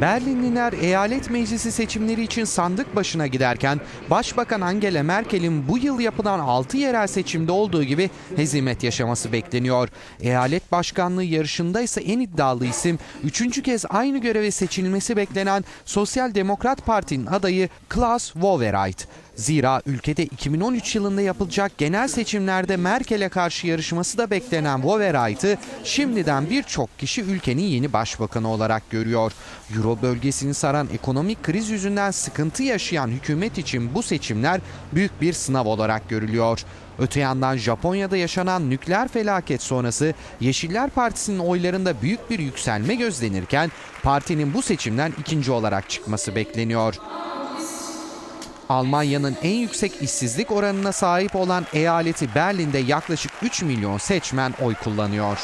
Berlinliler eyalet meclisi seçimleri için sandık başına giderken Başbakan Angela Merkel'in bu yıl yapılan 6 yerel seçimde olduğu gibi hezimet yaşaması bekleniyor. Eyalet başkanlığı yarışında ise en iddialı isim 3. kez aynı göreve seçilmesi beklenen Sosyal Demokrat Parti'nin adayı Klaus Wowereit. Zira ülkede 2013 yılında yapılacak genel seçimlerde Merkel'e karşı yarışması da beklenen Wowereit'ı şimdiden birçok kişi ülkenin yeni başbakanı olarak görüyor. Euro bölgesini saran ekonomik kriz yüzünden sıkıntı yaşayan hükümet için bu seçimler büyük bir sınav olarak görülüyor. Öte yandan Japonya'da yaşanan nükleer felaket sonrası Yeşiller Partisi'nin oylarında büyük bir yükselme gözlenirken partinin bu seçimden ikinci olarak çıkması bekleniyor. Almanya'nın en yüksek işsizlik oranına sahip olan eyaleti Berlin'de yaklaşık 3 milyon seçmen oy kullanıyor.